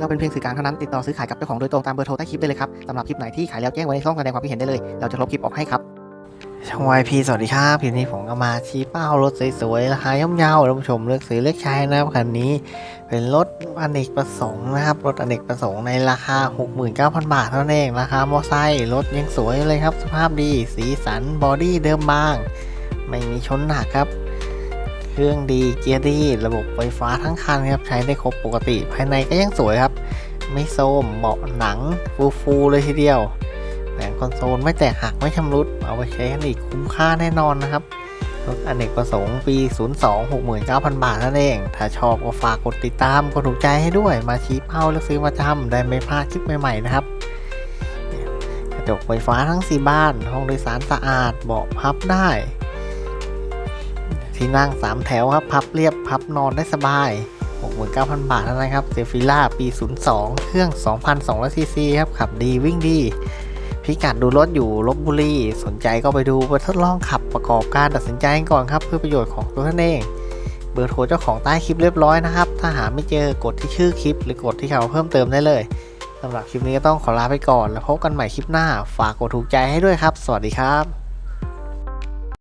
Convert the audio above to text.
เราเป็นเพียงสื่อกลางเท่านั้นติดต่อซื้อขายกับเจ้าของโดยตรงตามเบอร์โทรใต้คลิปได้เลยครับสำหรับคลิปไหนที่ขายแล้วแจ้งไว้ในช่องแสดงความคิดเห็นได้เลย เราจะลบคลิปออกให้ครับช่องวายพีสวัสดีครับคลิปนี้ผมก็มาชี้เป้ารถสวยๆราคาย่อมเยาท่านผู้ชมเลือกซื้อเลือกใช้นะครับคันนี้เป็นรถอเนกประสงค์นะครับรถอเนกประสงค์ในราคา 69,000 บาทเท่านั้นเองราคามอไซค์รถยังสวยเลยครับ สภาพดีสีสันบอดี้เดิมบาง ไม่มีชนหนักครับ เครื่องดีเกียร์ดี ระบบไฟฟ้าทั้งคันครับใช้ได้ครบปกติ ภายในก็ยังสวยครับ ไม่โทรมเบาะหนังฟูๆเลยทีเดียวแผงคอนโซลไม่แตกหักไม่ชำรุด เอาไปใช้กันอีกคุ้มค่าแน่นอนนะครับรถอเนกประสงค์ปี 02 69,000 บาทนั่นเอง ถ้าชอบก็ฝากกดติดตาม กดถูกใจให้ด้วย มาชี้เป้าและซื้อมาจำได้ไม่พลาดคลิปใหม่ๆนะครับ กระจกไฟฟ้าทั้ง 4 บ้าน ห้องโดยสารสะอาด เบาะพับได้ ที่นั่ง 3 แถวครับ พับเรียบพับนอนได้สบาย 69,000 บาทเท่านั้นครับเซฟิล่าปี 02 เครื่อง 2,200ซีซีครับ ขับดีวิ่งดี พิกัดดูรถอยู่ลบบุรี สนใจก็ไปดูไปทดลองขับประกอบการตัดสินใจก่อนครับเพื่อประโยชน์ของตัวท่านเองเบอร์โทรเจ้าของใต้คลิปเรียบร้อยนะครับ ถ้าหาไม่เจอกดที่ชื่อคลิป หรือกดที่คำเพิ่มเติมได้เลยสำหรับคลิปนี้ก็ต้องขอลาไปก่อน แล้วพบกันใหม่คลิปหน้า ฝากกดถูกใจให้ด้วยครับ สวัสดีครับ